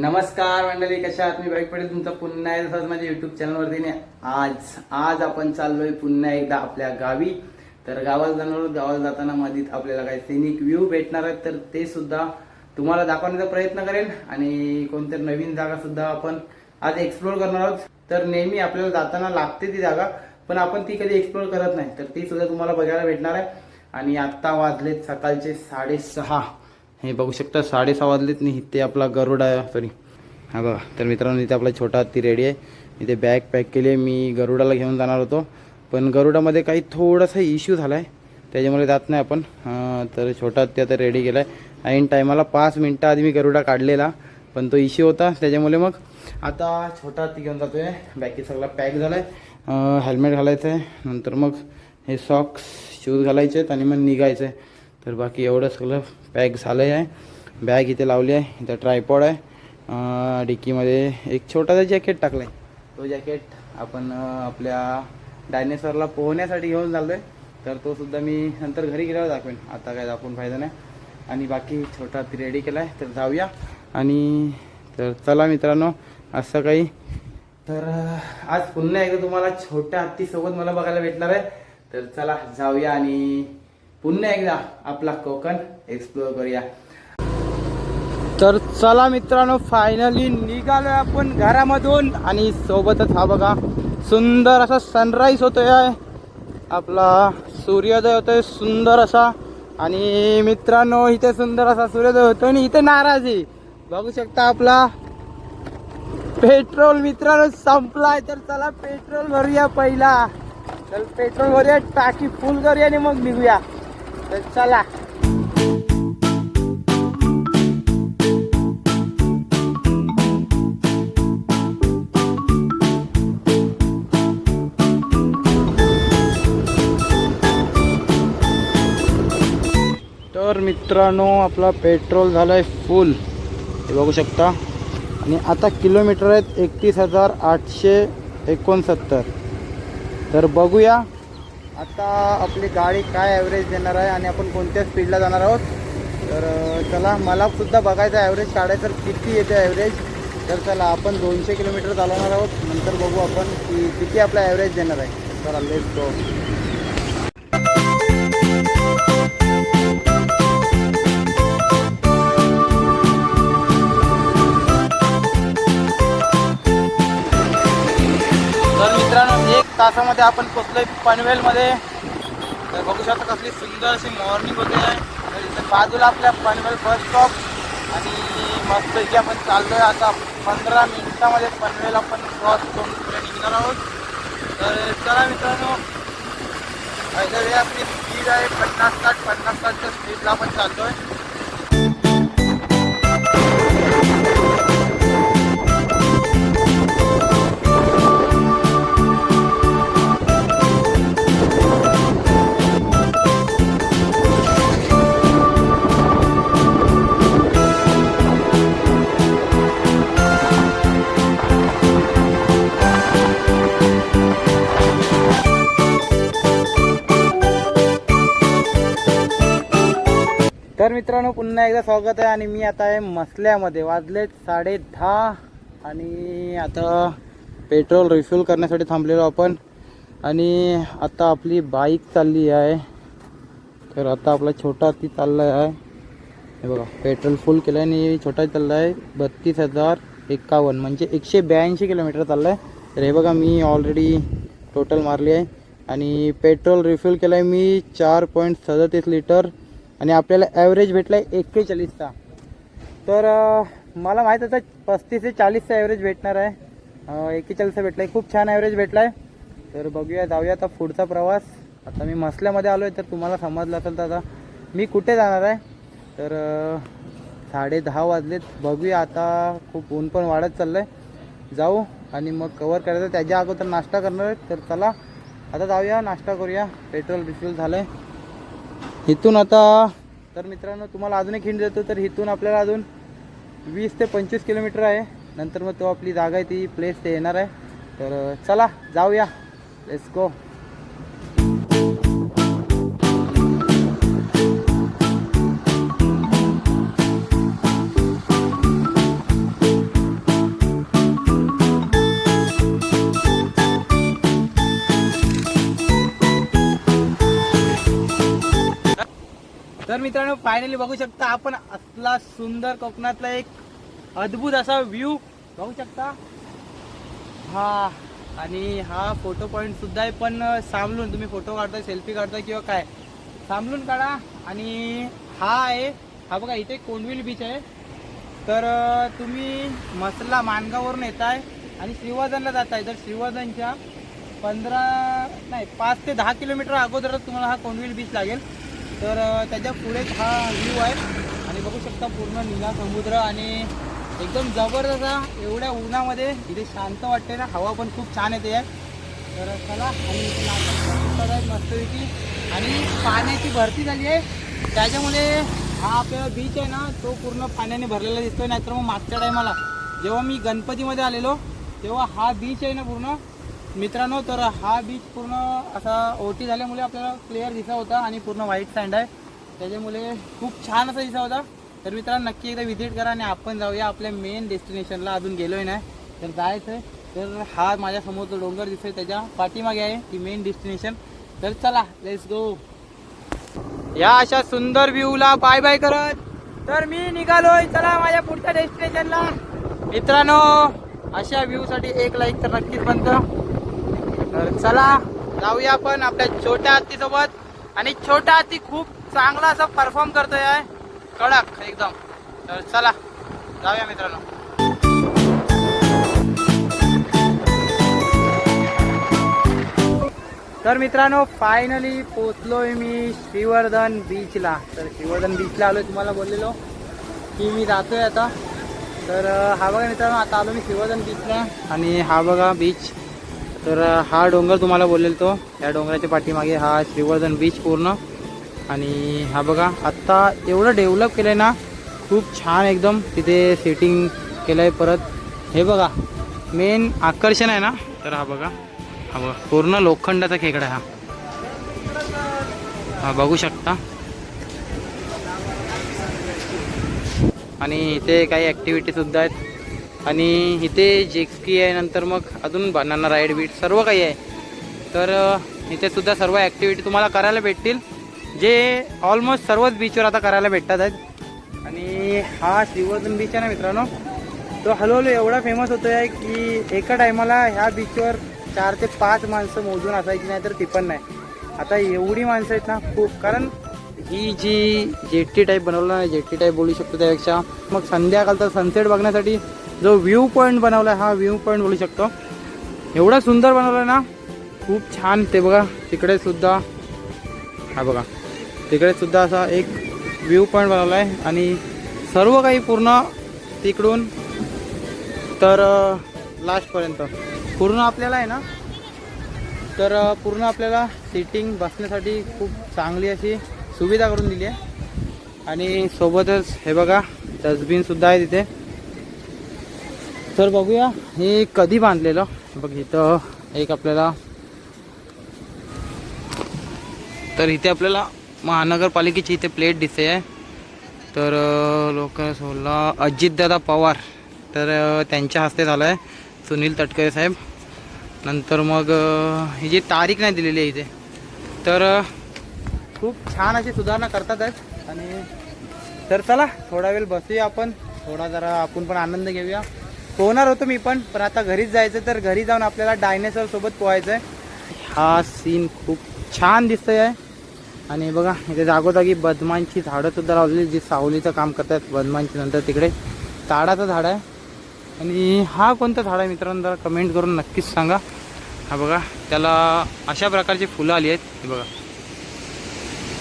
नमस्कार मंडळी कशा आहात? मी बाईक पडेल तुमचं पुन्हा एकदा माझ्या युट्यूब चॅनलवरती आज आज आपण चाललोय पुन्हा एकदा आपल्या गावी. तर गावाला जाणार आहोत. गावाला जाताना मधीत आपल्याला काही सिनिक व्ह्यू भेटणार आहेत. तर ते सुद्धा तुम्हाला दाखवण्याचा प्रयत्न करेन. आणि कोणत्या नवीन जागा सुद्धा आपण आज एक्सप्लोर करणार आहोत. तर नेहमी आपल्याला जाताना लागते ती जागा पण आपण ती कधी एक्सप्लोर करत नाही. तर ती सुद्धा तुम्हाला बघायला भेटणार आहे. आणि आत्ता वाजलेत सकाळचे साडेसहा. हे बघू शकता साडेसहा वाजलेत नाही इथे आपला गरुड आहे. सॉरी हा बघा तर मित्रांनो इथे आपला छोटा हत्ती रेडी आहे. इथे बॅग पॅक केली आहे. मी गरुडाला घेऊन जाणार होतो. पण गरुडामध्ये काही थोडासा इश्यू झाला आहे त्याच्यामुळे जात नाही आपण. तर छोटा हत्ती आता रेडी केला आहे ऐन टायमाला पाच मिनटं आधी मी गरुडा काढलेला. पण तो इश्यू होता त्याच्यामुळे मग आता छोटा हत्ती घेऊन जातो आहे बॅकी सगळा पॅक झाला आहे हेल्मेट घालायचं आहे नंतर मग हे सॉक्स शूज घालायचे आहेत आणि मग निघायचं आहे तर बाकी एवढं सगळं. पॅक झालं आहे. बॅग इथे लावली आहे. इथं ट्रायपॉड आहे. डिक्कीमध्ये एक छोटासा जॅकेट टाकला आहे तो जॅकेट आपण आपल्या डायनेसरला पोहण्यासाठी घेऊन चाललो आहे तर तो सुद्धा मी नंतर घरी गेल्यावर दाखवेन. आता काय दाखवून फायदा नाही. आणि बाकी छोटा ती रेडी केला आहे तर जाऊया. आणि तर चला मित्रांनो असं काही तर आज पुन्हा एकदा तुम्हाला छोट्या हत्तीसोबत मला बघायला भेटणार आहे. तर चला जाऊया आणि पुन्हा एकदा आपला कोकण एक्सप्लोअर करूया. तर चला मित्रांनो फायनली निघालोय आपण घरामधून आणि सोबतच हा बघा सुंदर असा सनराईज होतोय. आपला सूर्योदय होतोय सुंदर असा. आणि मित्रांनो इथे सुंदर असा सूर्योदय होतोय आणि इथे नाराजी. बघू शकता आपला पेट्रोल मित्रांनो संपलाय. तर चला पेट्रोल भरूया पहिला. चल पेट्रोल भरूया टाकी फुल करूया आणि मग निघूया. तर चला. तर मित्रांनो आपला पेट्रोल झालाय फुल हे बघू शकता. आणि आता किलोमीटर आहेत एकतीस हजार आठशे एकोणसत्तर. तर बघूया. आता आपली गाडी काय ॲव्हरेज देणार आहे आणि आपण कोणत्या स्पीडला जाणार आहोत? तर चला मलासुद्धा बघायचं ॲव्हरेज काढायचं तर किती येते ॲव्हरेज तर चला आपण दोनशे किलोमीटर चालवणार आहोत. नंतर बघू आपण की किती आपला ॲव्हरेज देणार आहे. चला लेट गो तासामध्ये आपण पोचलोय पनवेलमध्ये. तर बघू शकता कसली सुंदर अशी मॉर्निंग होते. तर बाजूला आपल्या पनवेल बस स्टॉप आणि मस्तपैकी आपण चाललोय. आता पंधरा मिनिटामध्ये पनवेल आपण क्रॉस करून पुढे निघणार आहोत. तर चला मित्रांनो वेळी आपली स्पीड आहे पन्नास साठ पन्नास साठच्या स्पीडला आपण चाललोय. मित्रांनो पुन्हा एकदा स्वागत आहे आणि मी आता आहे मसल्यामध्ये. वाजलेत साडे दहा आणि आता पेट्रोल रिफ्यूल करण्यासाठी थांबलेलो आपण. आणि आता आपली बाईक चालली आहे. तर आता आपला छोटा ती चालला आहे. हे बघा पेट्रोल फुल केलं आहे आणि छोटा चालला आहे. बत्तीस हजार एकावन्न म्हणजे एकशे ब्याऐंशी किलोमीटर चाललं आहे तर हे बघा मी ऑलरेडी टोटल मारली आहे. आणि पेट्रोल रिफ्यूल केलं आहे मी चार पॉईंट सदतीस लिटर आणि आपल्याला ॲव्हरेज भेटला आहे एक्केचाळीसचा. तर मला माहीत होतं पस्तीस ते चाळीसचा ॲव्हरेज भेटणार आहे. एक्केचाळीसचा भेटला आहे खूप छान ॲव्हरेज भेटला आहे तर बघूया जाऊया आता पुढचा प्रवास. आता मी मसल्यामध्ये आलो आहे तर तुम्हाला समजलं असेल तर आता मी कुठे जाणार आहे? तर साडे दहा वाजलेत. बघूया आता खूप ऊन पण वाढत चाललं आहे जाऊ आणि मग कवर करायचं. त्याच्या अगोदर नाश्ता करणार आहे. तर चला आता जाऊया नाश्ता करूया. पेट्रोल बिट्रोल झालं आहे इथून आता तर मित्रांनो तुम्हाला अजून एक हिंड देतो तर इथून आपल्याला अजून वीस ते पंचवीस किलोमीटर आहे. नंतर मग तो आपली जागा आहे ती प्लेस ते येणार आहे. तर चला जाऊया. लेट्स गो तर मित्रांनो फायनली बघू शकता आपण असला सुंदर कोकणातला एक अद्भुत असा व्ह्यू बघू शकता. हा आणि हा फोटो पॉईंट सुद्धा आहे पण सांभलून तुम्ही फोटो काढताय सेल्फी काढताय किंवा काय? सांभलून काढा. आणि हा आहे हा बघा इथे कोंडविल बीच आहे. तर तुम्ही मसला मानगाववरून येताय आणि श्रीवर्धनला जाताय. तर श्रीवर्धनच्या पंधरा नाही पाच ते दहा किलोमीटर अगोदरच तुम्हाला हा कोंडविल बीच लागेल. तर त्याच्या पुढेच हा व्ह्यू आहे. आणि बघू शकता पूर्ण निला समुद्र आणि एकदम जबरदस्त एवढ्या उन्हामध्ये इथे शांत वाटते ना. हवा पण खूप छान येते आहे तर चला आणि नाटक मस्तपैकी आणि पाण्याची भरती झाली आहे. त्याच्यामुळे हा आपला बीच आहे ना तो पूर्ण पाण्याने भरलेला दिसतोय. नाहीतर मग मागच्या टायमाला जेव्हा मी गणपतीमध्ये आलेलो तेव्हा हा बीच आहे ना पूर्ण मित्रांनो तर हा बीच पूर्ण असा ओटी झाल्यामुळे आपल्याला क्लिअर दिसत होता आणि पूर्ण व्हाईट सँड आहे. त्याच्यामुळे खूप छान असा दिसा होता. तर मित्रांनो नक्की एकदा व्हिजिट करा आणि आपण जाऊया आपल्या मेन डेस्टिनेशनला अजून गेलोय नाही तर जायचं आहे तर हा माझ्यासमोर जो डोंगर दिसतोय. त्याच्या पाठीमागे आहे ती मेन डेस्टिनेशन तर चला लेट्स गो या अशा सुंदर व्ह्यूला बाय बाय करत. तर मी निघालोय. चला माझ्या पुढच्या डेस्टिनेशनला मित्रांनो अशा व्ह्यू साठी एक लाईक तर नक्कीच बनतं. तर चला जाऊया आपण आपल्या छोट्या हत्ती सोबत आणि छोटा हत्ती खूप चांगला असा परफॉर्म करतोय आहे. कडक एकदम. तर चला जाऊया मित्रांनो. तर मित्रांनो फायनली पोचलोय मी श्रीवर्धन बीचला तर श्रीवर्धन बीचला आलोय तुम्हाला बोललेलो की मी जातोय आता. तर हा बघा मित्रांनो आता आलो मी श्रीवर्धन बीचला आणि हा बघा बीच तर हा डोंगर तुम्हाला बोलेल तो. या डोंगराच्या पाठीमागे हा श्रीवर्धन बीच पूर्ण. आणि हा बघा आत्ता एवढं डेव्हलप केलं आहे ना खूप छान एकदम तिथे सेटिंग केलं आहे परत. हे बघा मेन आकर्षण आहे ना. तर हा बघा हा बघा पूर्ण लोखंडाचा खेकडा आहे हा. हा बघू शकता. आणि इथे काही ॲक्टिव्हिटीसुद्धा आहेत. आणि इथे जेक्सकी आहे नंतर मग अजून बनाना राईड बीट सर्व काही आहे. तर इथेसुद्धा इथे सुद्धा सर्व ॲक्टिव्हिटी तुम्हाला करायला भेटतील. जे ऑलमोस्ट सर्वच बीचवर आता करायला भेटतात आहेत. आणि हा श्रीवर्धन बीच आहे ना मित्रांनो? तो हळूहळू एवढा फेमस होतो आहे की एका टायमाला ह्या बीचवर चार ते पाच माणसं मोजून असायची नाही तर ती पण नाही. आता एवढी माणसं आहेत ना खूप. कारण ही जी जेट्टी टाईप बनवलं ना जेट्टी टाईप बोलू शकतो त्यापेक्षा मग संध्याकाळचा सनसेट बघण्यासाठी जो व्ह्यू पॉईंट बनवला आहे हा व्ह्यू पॉईंट बोलू शकतो. एवढा सुंदर बनवला ना खूप छान ते बघा तिकडे सुद्धा हा बघा तिकडे सुद्धा असा एक व्ह्यू पॉईंट बनवला आहे आणि सर्व काही पूर्ण तिकडून तर लास्टपर्यंत पूर्ण आपल्याला आहे ना तर पूर्ण आपल्याला सिटिंग बसण्यासाठी खूप चांगली अशी सुविधा करून दिली आहे. आणि सोबतच हे बघा डस्टबिनसुद्धा आहे तिथे. तर बघूया. हे कधी बांधलेलं? बघ इथं एक आपल्याला तर इथे आपल्याला महानगरपालिकेची इथे प्लेट दिसते आहे. तर लोक सोला अजितदादा पवार. तर त्यांच्या हस्ते झालं आहे सुनील तटकरे साहेब. नंतर मग ही जी तारीख नाही दिलेली आहे इथे. तर खूप छान अशी सुधारणा करतात आहेत. आणि तर चला थोडा वेळ बसूया आपण. थोडा जरा आपण पण आनंद घेऊया. पोहणार होतो मी पण पण आता घरीच जायचं तर घरी जाऊन आपल्याला डायनेसॉर सोबत पोहायचं आहे हा सीन खूप छान दिसतोय. आहे आणि बघा इथे जागोजागी बदमांची झाडं सुद्धा लावलेली जी सावलीचं काम करतात बदमांची नंतर तिकडे. ताडाचं झाड आहे. आणि हा कोणता झाड आहे मित्रांनो? जरा कमेंट करून नक्कीच सांगा. हा बघा त्याला अशा प्रकारची फुलं आली आहेत. हे बघा.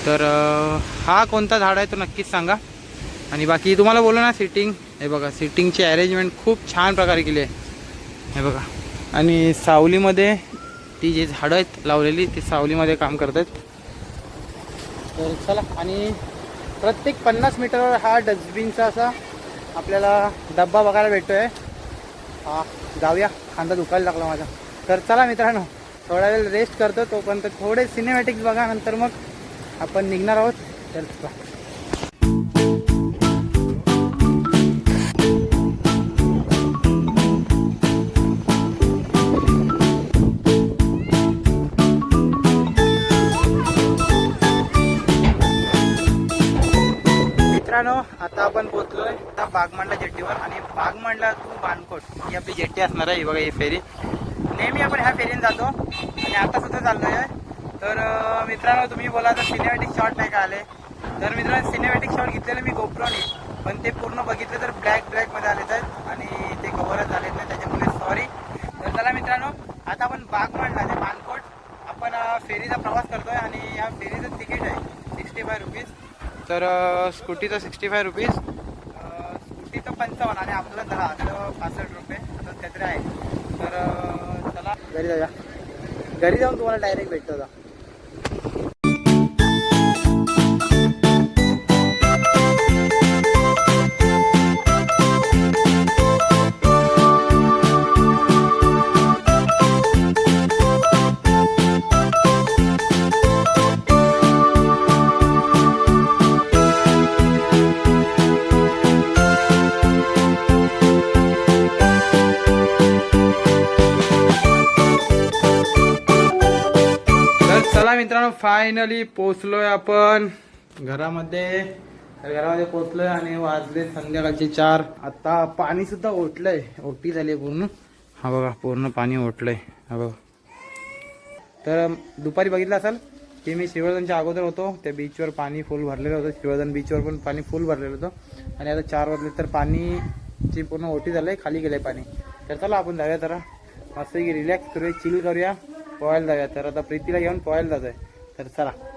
तर हा कोणता झाड आहे तो नक्कीच सांगा. आणि बाकी तुम्हाला बोलू ना सिटिंग हे बघा सिटिंगची अरेंजमेंट खूप छान प्रकारे केली आहे. हे बघा. आणि सावलीमध्ये ती जी झाडं आहेत लावलेली ती सावलीमध्ये काम करत आहेत तर चला आणि प्रत्येक पन्नास मीटरवर हा डस्टबिनचा असा आपल्याला डब्बा बघायला भेटतोय. हा जाऊया. खांदा दुखायला लागला माझा. तर चला मित्रांनो थोडा वेळ रेस्ट करतो. तोपर्यंत थोडे सिनेमॅटिक्स बघा. नंतर मग आपण निघणार आहोत. तर चला. बागमांडला जेट्टीवर आणि बागमांडला टू बानकोट ही आपली जेट्टी असणार आहे बघा ही फेरी. नेहमी आपण ह्या फेरीने जातो आणि आता सुद्धा चाललोय. तर मित्रांनो तुम्ही बोला तर सिनेमॅटिक शॉट नाही का आले? तर मित्रांनो सिनेमॅटिक शॉट घेतलेलं मी गोप्रोने पण ते पूर्ण बघितलं तर ब्लॅक ब्लॅकमध्ये आले आहेत आणि ते कव्हरच झालेत नाही त्याच्यामुळे सॉरी तर चला मित्रांनो आता आपण बागमांडला ते बानकोट आपण फेरीचा प्रवास करतोय आणि या फेरीचं तिकीट आहे सिक्स्टी फाय रुपीज तर स्कूटीचं सिक्स्टी फाय रुपीज स्कूटीचं पंचावन्न आणि आपलं दहा तर पासष्ट रुपये असं काहीतरी आहे. तर चला. घरी जाऊया. घरी जाऊन तुम्हाला डायरेक्ट भेटतो मित्रांनो फायनली पोचलोय आपण. घरामध्ये घरामध्ये पोचलोय आणि वाजले संध्याकाळचे चार. आता पाणी सुद्धा ओटलंय ओटी झाली पूर्ण. हा बघा पूर्ण पाणी ओटलंय हा बघा. तर दुपारी बघितलं असाल की मी शिवजनच्या अगोदर होतो. त्या बीचवर पाणी फुल भरलेलं होतं. शिवजन बीचवर पण पाणी फुल भरलेलं होतं. आणि आता चार वाजले तर पाणीची पूर्ण ओटी झालंय खाली गेलंय पाणी. तर चला आपण जाऊया जरा. मस्त रिलॅक्स करूया चिल करूया पोहायला जाऊया. तर आता प्रीतीला घेऊन पोहायला जातोय. तर चला.